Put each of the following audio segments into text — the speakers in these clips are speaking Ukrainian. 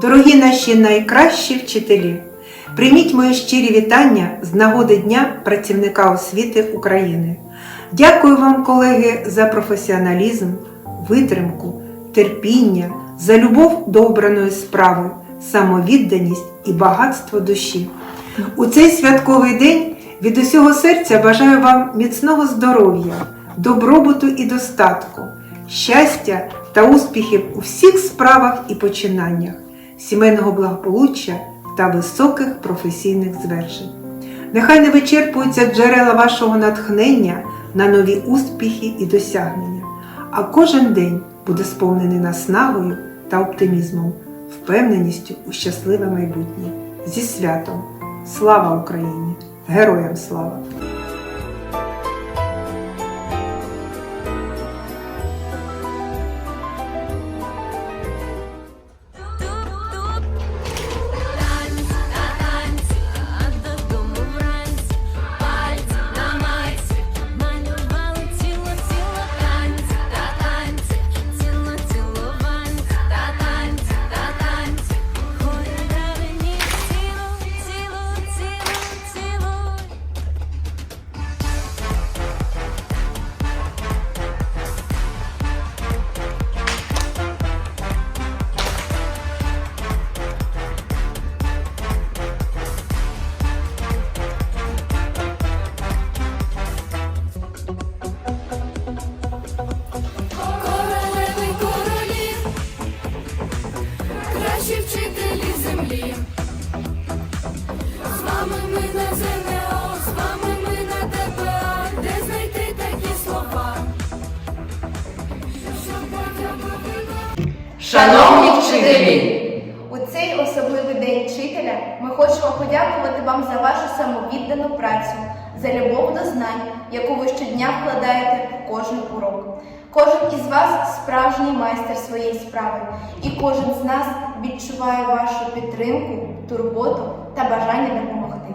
Дорогі наші найкращі вчителі, прийміть мої щирі вітання з нагоди Дня працівника освіти України. Дякую вам, колеги, за професіоналізм, витримку, терпіння, за любов до обраної справи, самовідданість і багатство душі. У цей святковий день від усього серця бажаю вам міцного здоров'я, добробуту і достатку, щастя та успіхів у всіх справах і починаннях, сімейного благополуччя та високих професійних звершень. Нехай не вичерпуються джерела вашого натхнення на нові успіхи і досягнення, а кожен день буде сповнений наснагою та оптимізмом, впевненістю у щасливе майбутнє. Зі святом! Слава Україні! Героям слава! Землі. З вами ми на ЗНО, з вами ми на ТПА, де знайти такі слова. Шановні вчителі! У цей особливий день вчителя ми хочемо подякувати вам за вашу самовіддану працю, за любов до знань, яку ви щодня вкладаєте в кожен урок. Кожен із вас справжній майстер своєї справи, і кожен з нас відчуває вашу підтримку, турботу та бажання допомогти.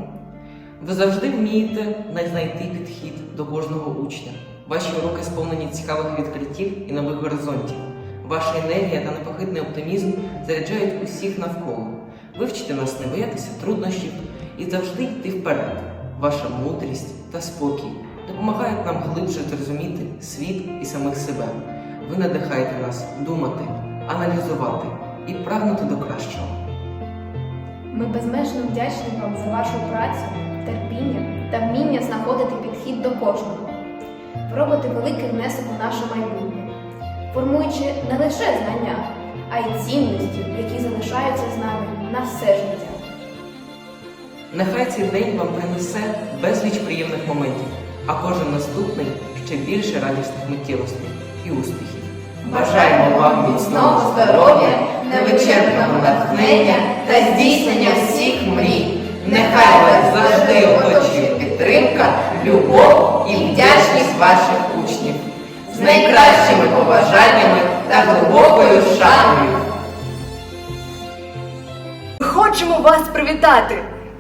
Ви завжди вмієте знайти підхід до кожного учня. Ваші уроки сповнені цікавих відкриттів і нових горизонтів. Ваша енергія та непохитний оптимізм заряджають усіх навколо. Ви вчите нас не боятися труднощів і завжди йти вперед. Ваша мудрість та спокій допомагають нам глибше зрозуміти світ і самих себе. Ви надихаєте нас думати, аналізувати і прагнути до кращого. Ми безмежно вдячні вам за вашу працю, терпіння та вміння знаходити підхід до кожного. Ви робите великий внесок у наше майбутнє, формуючи не лише знання, а й цінності, які залишаються з нами на все життя. Нехай цей день вам принесе безліч приємних моментів, а кожен наступний ще більше радісних миттєвостей і успіхів. Бажаємо вам міцного здоров'я, невичерпного натхнення та здійснення всіх мрій. Нехай вас завжди оточує підтримка, любов і вдячність ваших учнів з найкращими побажаннями та глибокою шаною. Хочемо вас привітати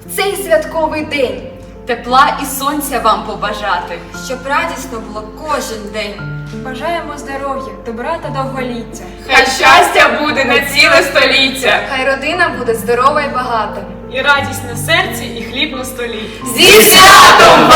в цей святковий день. Тепла і сонця вам побажати. Щоб радісно було кожен день. Бажаємо здоров'я, добра та довголіття. Хай щастя буде на ціле століття. Хай родина буде здорова і багата. І радість на серці, і хліб на столі. Зі святом